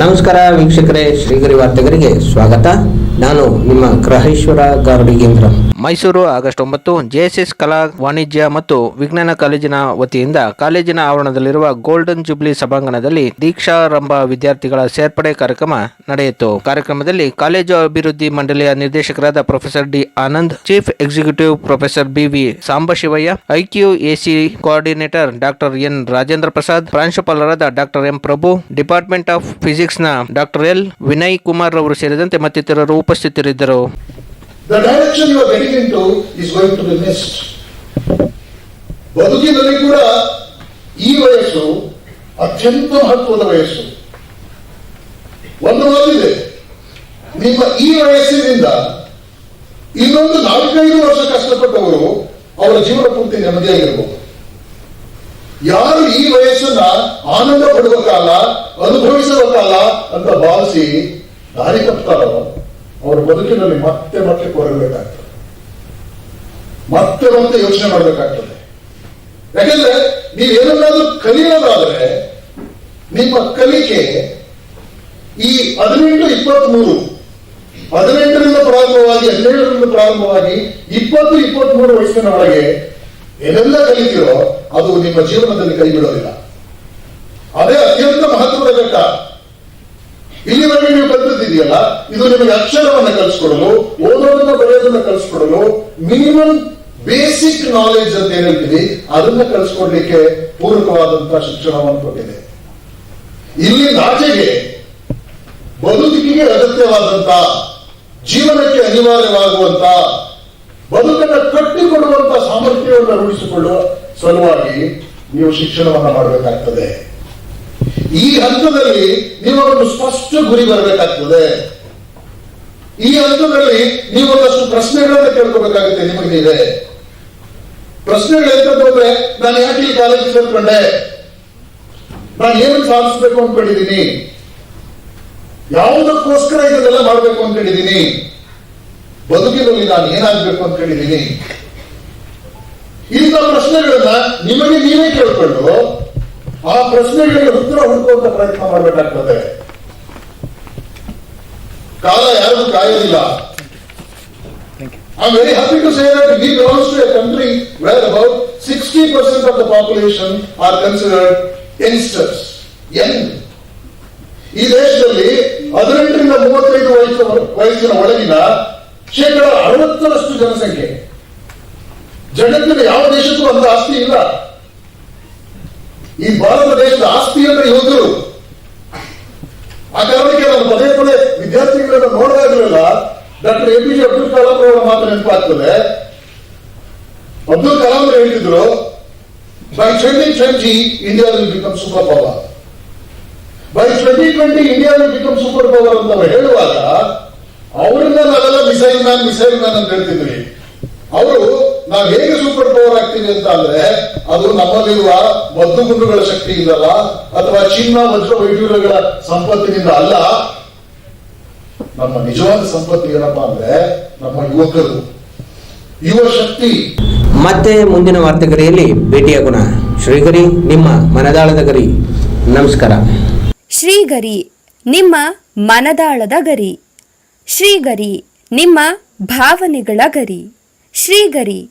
ನಮಸ್ಕಾರ ವೀಕ್ಷಕರೇ, ಶ್ರೀಗರಿ ವಾರ್ತೆಗರಿಗೆ ಸ್ವಾಗತ. ನಾನು ನಿಮ್ಮ ಗ್ರಹೇಶ್ವರ ಗಾರ್ಡಿಗೇಂದ್ರ ಮೈಸೂರು ಆಗಸ್ಟ್ ಒಂಬತ್ತು, ಜೆಎಸ್ಎಸ್ ಕಲಾ, ವಾಣಿಜ್ಯ ಮತ್ತು ವಿಜ್ಞಾನ ಕಾಲೇಜಿನ ವತಿಯಿಂದ ಕಾಲೇಜಿನ ಆವರಣದಲ್ಲಿರುವ ಗೋಲ್ಡನ್ ಜುಬ್ಲಿ ಸಭಾಂಗಣದಲ್ಲಿ ದೀಕ್ಷಾರಂಭ ವಿದ್ಯಾರ್ಥಿಗಳ ಸೇರ್ಪಡೆ ಕಾರ್ಯಕ್ರಮ ನಡೆಯಿತು. ಕಾರ್ಯಕ್ರಮದಲ್ಲಿ ಕಾಲೇಜು ಅಭಿವೃದ್ಧಿ ಮಂಡಳಿಯ ನಿರ್ದೇಶಕರಾದ professor D Anand, chief executive professor B V Sambashivaiah, IQ AC coordinator doctor N Rajendra Prasad, ಪ್ರಾಂಶುಪಾಲರಾದ doctor M Prabhu, department of physics ನ ಡಾಕ್ಟರ್ ಎಲ್ ವಿನಯ್ ಕುಮಾರ್ ಅವರು ಸೇರಿದಂತೆ ಮತ್ತಿತರರು ಉಪಸ್ಥಿತರಿದ್ದರು. ಬದುಕಿನಲ್ಲಿ ಕೂಡ ಈ ವಯಸ್ಸು ಅತ್ಯಂತ ಮಹತ್ವದ ವಯಸ್ಸು. ಒಂದು ಮಾತಿದೆ, ನಿಮ್ಮ ಈ ವಯಸ್ಸಿನಿಂದ ಇನ್ನೊಂದು ನಾಲ್ಕೈದು ವರ್ಷ ಕಷ್ಟಪಟ್ಟವರು ಅವರ ಜೀವನ ಪೂರ್ತಿ ನೆಮ್ಮದಿಯಾಗಿರಬಹುದು ಯಾರು ಈ ವಯಸ್ಸನ್ನ ಆನಂದ ಪಡುವ ಕಾಲ ಅನುಭವಿಸುವ ಕಾಲ ಅಂತ ಭಾವಿಸಿ ದಾರಿ ತಪ್ತಾರೋ, ಅವರ ಬದುಕಿನಲ್ಲಿ ಮತ್ತೆ ಮತ್ತೆ ಕೊರಗಬೇಕಾಗ್ತದೆ. ಮತ್ತೆ ಮತ್ತೆ ಯೋಚನೆ ಮಾಡಬೇಕಾಗ್ತದೆ. ಯಾಕಂದ್ರೆ ನೀವು ಏನನ್ನಾದ್ರೂ ಕಲಿಯೋದಾದ್ರೆ, ನಿಮ್ಮ ಕಲಿಕೆ ಈ ಹದಿನೆಂಟು ಇಪ್ಪತ್ಮೂರು, ಹದಿನೆಂಟರಿಂದ ಪ್ರಾರಂಭವಾಗಿ ಹನ್ನೆರಡರಿಂದ ಪ್ರಾರಂಭವಾಗಿ ಇಪ್ಪತ್ತು ಇಪ್ಪತ್ಮೂರು ವಯಸ್ಸಿನ ಒಳಗೆ ಏನೆಲ್ಲ ಕಲಿತೀರೋ ಅದು ನಿಮ್ಮ ಜೀವನದಲ್ಲಿ ಕೈ ಬಿಡೋದಿಲ್ಲ ಅದೇ ಅತ್ಯಂತ ಮಹತ್ವದ ಘಟ್ಟ. ಇಲ್ಲಿವರೆಗೆ ನೀವು ಕಲಿತಿದೆಯಲ್ಲ ಇದು ನಿಮಗೆ ಅಕ್ಷರವನ್ನು ಕಲಿಸ್ಕೊಡಲು, ಓದೋದನ್ನ ಬರೆಯೋದನ್ನ ಕಲಿಸ್ಕೊಡಲು ಮಿನಿಮಮ್ ಬೇಸಿಕ್ ನಾಲೆಜ್ ಅಂತ ಏನ್ ಹೇಳ್ತೀವಿ ಅದನ್ನ ಕಲಿಸ್ಕೊಡ್ಲಿಕ್ಕೆ ಪೂರಕವಾದಂತಹ ಶಿಕ್ಷಣವನ್ನು ಕೊಟ್ಟಿದೆ. ಇಲ್ಲಿ ಆಚೆಗೆ ಬದುಕಿಗೆ ಅಗತ್ಯವಾದಂತ, ಜೀವನಕ್ಕೆ ಅನಿವಾರ್ಯವಾಗುವಂತ ಬದುಕನ್ನ ಕಟ್ಟಿಕೊಡುವಂತ ಸಾಮರ್ಥ್ಯವನ್ನು ರೂಢಿಸಿಕೊಳ್ಳುವ ಸಲುವಾಗಿ ನೀವು ಶಿಕ್ಷಣವನ್ನು ಮಾಡಬೇಕಾಗ್ತದೆ. ಈ ಹಂತದಲ್ಲಿ ನೀವು ಒಂದು ಸ್ಪಷ್ಟ ಗುರಿ ಬರಬೇಕಾಗ್ತದೆ. ಈ ಹಂತದಲ್ಲಿ ನೀವು ಒಂದಷ್ಟು ಪ್ರಶ್ನೆಗಳನ್ನು ಕೇಳ್ಕೋಬೇಕಾಗುತ್ತೆ ನಿಮಗೆ ಇದೆ ಪ್ರಶ್ನೆಗಳು ಎಂತದ್ದು ಅಂದ್ರೆ ನಾನು ಯಾಕೆ ಈ ಕಾಲೇಜಿಗೆ ಸೇರ್ಕೊಂಡೆ? ನಾನು ಏನು ಸಾಧಿಸಬೇಕು ಅನ್ಕೊಂಡಿದ್ದೀನಿ? ಯಾವುದಕ್ಕೋಸ್ಕರ ಇದನ್ನೆಲ್ಲ ಮಾಡಬೇಕು ಅನ್ಕೊಂಡಿದ್ದೀನಿ? ಬದುಕಿನಲ್ಲಿ ನಾನು ಏನಾಗಬೇಕು ಅನ್ಕೊಂಡಿದ್ದೀನಿ? ಇಂಥ ಪ್ರಶ್ನೆಗಳನ್ನ ನಿಮಗೆ ನೀವೇ ಕೇಳ್ಕೊಂಡು ಆ ಪ್ರಶ್ನೆಗಳಿಗೆ ಉತ್ತರ ಹುಡುಕುವಂತ ಪ್ರಯತ್ನ ಮಾಡಬೇಕಾಗ್ತದೆ. ಕಾಲ ಯಾರಿಗೂ ಕಾಯೋದಿಲ್ಲ I'm very happy to say that we belong to a country where about 60% of the population are considered youngsters, young. ಈ ದೇಶದಲ್ಲಿ ಹದಿನೆಂಟರಿಂದ ಮೂವತ್ತೈದು ವಯಸ್ಸಿನ ವಯಸ್ಸಿನ ಒಳಗಿನ ಶೇಕಡ ಅರವತ್ತರಷ್ಟು ಜನಸಂಖ್ಯೆ. ಜಗತ್ತಿನ ಯಾವ ದೇಶಕ್ಕೂ ಅಂತ ಆಸ್ತಿ ಇಲ್ಲ. ಈ ಭಾರತ ದೇಶದ ಆಸ್ತಿ ಅಂದ್ರೆ ಯುವಕರು ಆ ಕಾರಣಕ್ಕೆ ನಾನು ಪದೇ ಪದೇ ವಿದ್ಯಾರ್ಥಿಗಳನ್ನ ನೋಡಿದಾಗಲೆಲ್ಲ doctor A P J Abdul Kalam ಅವರ ಮಾತು ನೆನಪಾಗ್ತದೆ. ಅಬ್ದುಲ್ ಕಲಾಂ ಅವರು ಹೇಳ್ತಿದ್ರು by twenty twenty India will become super power by twenty twenty India will become super power ಅಂತ ಅವ್ರು ಹೇಳುವಾಗ, ಅವರಿಂದ ನಾವೆಲ್ಲ ಮಿಸೈಲ್ ಮ್ಯಾನ್ ಮಿಸೈಲ್ ಮ್ಯಾನ್ ಅಂತ ಹೇಳ್ತಿದ್ವಿ. ಅವರು ನಾವು ಹೇಗೆ ಸೂಪರ್ ಪವರ್ ಆಗ್ತೀವಿ ಅಂತ ಅಂದ್ರೆ ಅದು ನಮ್ಮಲ್ಲಿರುವ ಮದ್ದು ಗುಂಡುಗಳ ಶಕ್ತಿಯಿಂದಲ್ಲ ಅಥವಾ ಚಿನ್ನ ವಜ್ರ ವೈಢೂರ್ಯಗಳ ಸಂಪತ್ತಿನಿಂದ ಅಲ್ಲ. ನಮ್ಮ ನಿಜವಾದ ಸಂಪತ್ತು ಏನಪ್ಪಾ ಅಂದ್ರೆ ನಮ್ಮ ಯುವಕರು. ಯುವ ಶಕ್ತಿ. ಮತ್ತೆ ಮುಂದಿನ ವಾರ್ತೆಗರಿಯಲ್ಲಿ ಭೇಟಿಯಾಗೋಣ ಶ್ರೀಗರಿ ನಿಮ್ಮ ಮನದಾಳದ ಗರಿ. ನಮಸ್ಕಾರ. ಶ್ರೀಗರಿ ನಿಮ್ಮ ಮನದಾಳದ ಗರಿ. ಶ್ರೀಗರಿ ನಿಮ್ಮ ಭಾವನೆಗಳ ಗರಿ. ಶ್ರೀಗರಿ